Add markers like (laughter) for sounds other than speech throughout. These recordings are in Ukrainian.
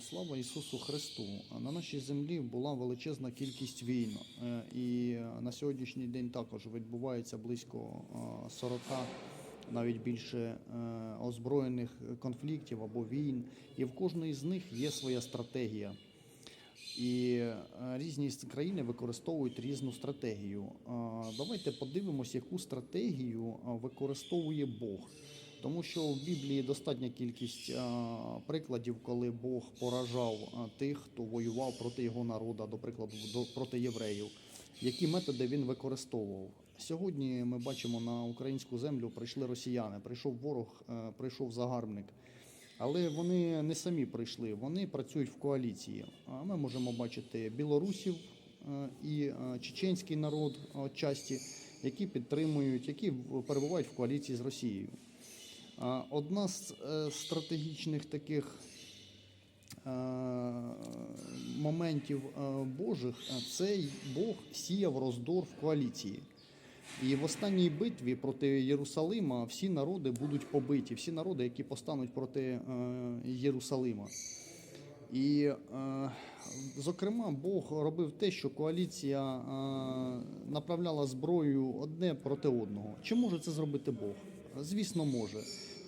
Слава Ісусу Христу! На нашій землі була величезна кількість війн, е, і на сьогоднішній день також відбувається близько е, 40, навіть більше е, озброєних конфліктів або війн. І в кожної з них є своя стратегія. І е, різні країни використовують різну стратегію. Е, Давайте подивимось, яку стратегію е, використовує Бог. Тому що в Біблії достатня кількість е, прикладів, коли Бог поражав е, тих, хто воював проти його народу, до прикладу, до, проти євреїв. Які методи він використовував? Сьогодні ми бачимо на українську землю прийшли росіяни, прийшов ворог, е, прийшов загарбник. Але вони не самі прийшли, вони працюють в коаліції. А Ми можемо бачити білорусів і чеченський народ часті, які підтримують, які перебувають в коаліції з Росією. Одна з е, стратегічних таких е, моментів е, Божих е, це Бог сіяв роздор в коаліції. І в останній битві проти Єрусалима всі народи будуть побиті, всі народи, які постануть проти Єрусалима. І, зокрема, Бог робив те, що коаліція направляла зброю одне проти одного. Чи може це зробити Бог? Звісно, може.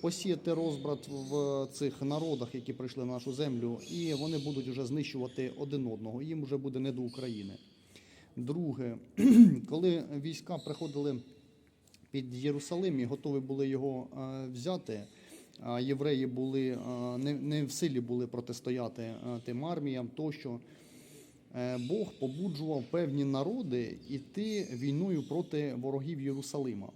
Посіяти розбрат в цих народах, які прийшли на нашу землю, і вони будуть вже знищувати один одного. Їм вже буде не до України. Друге, (clears throat) коли війська приходили під Єрусалим і готові були його е, взяти, а євреї були е, не, не в силі були протистояти е, тим арміям, тощо Бог побуджував певні народи йти війною проти ворогів Єрусалима.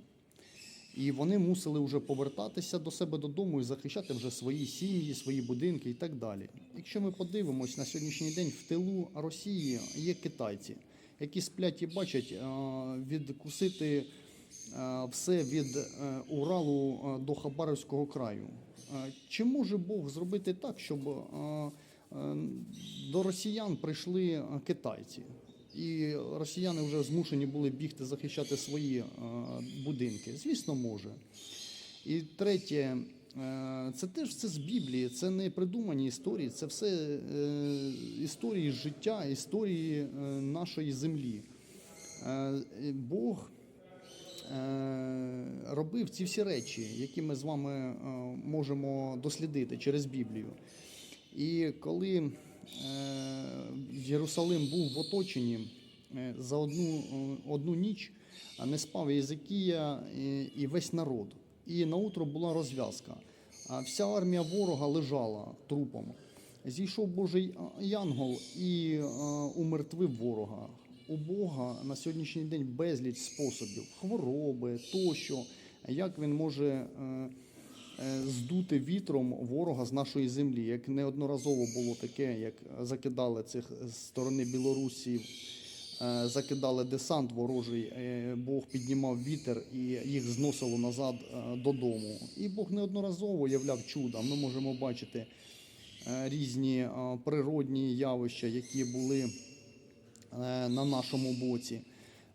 І вони мусили вже повертатися до себе додому і захищати вже свої сім'ї, свої будинки і так далі. Якщо ми подивимось на сьогоднішній день в тилу Росії є китайці, які сплять і бачать е, відкусити е, все від е, Уралу до Хабаровського краю. Чи може Бог зробити так, щоб до росіян прийшли китайці? І росіяни вже змушені були бігти захищати свої е, будинки. Звісно, може. І третє, е, це теж все з Біблії, це не придумані історії, це все е, історії життя, історії нашої землі. Бог робив ці всі речі, які ми з вами можемо дослідити через Біблію. І коли Єрусалим був в оточенні е, за одну, е, одну ніч, не спав Єзикія і, весь народ. І наутро була розв'язка. Вся армія ворога лежала трупом. Зійшов Божий янгол і е, умертвив ворога. У Бога на сьогоднішній день безліч способів, хвороби тощо, як він може е, е, здути вітром ворога з нашої землі, як неодноразово було таке, як закидали цих з сторони білорусів, е, закидали десант ворожий, е, Бог піднімав вітер і їх зносило назад е, додому. І Бог неодноразово являв чуда. Ми можемо бачити е, різні е, природні явища, які були е, на нашому боці.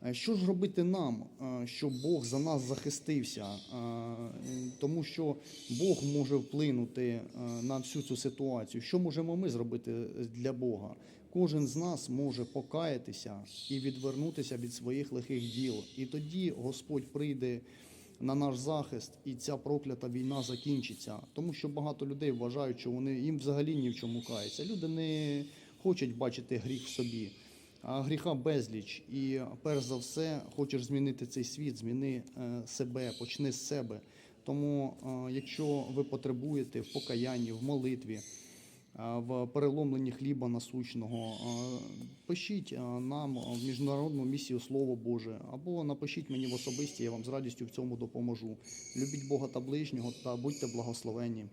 Е, Що ж робити нам, е, щоб Бог за нас захистився? Е, Тому що Бог може вплинути на всю цю ситуацію. Що можемо ми зробити для Бога? Кожен з нас може покаятися і відвернутися від своїх лихих діл. І тоді Господь прийде на наш захист, і ця проклята війна закінчиться. Тому що багато людей вважають, що вони їм взагалі ні в чому каються. Люди не хочуть бачити гріх в собі. Гріха безліч. І перш за все, хочеш змінити цей світ, зміни е, себе, почни з себе. Тому, е, якщо ви потребуєте в покаянні, в молитві, е, в переломленні хліба насущного, пишіть нам в міжнародну місію Слово Боже, або напишіть мені в особисті, я вам з радістю в цьому допоможу. Любіть Бога та ближнього та будьте благословенні.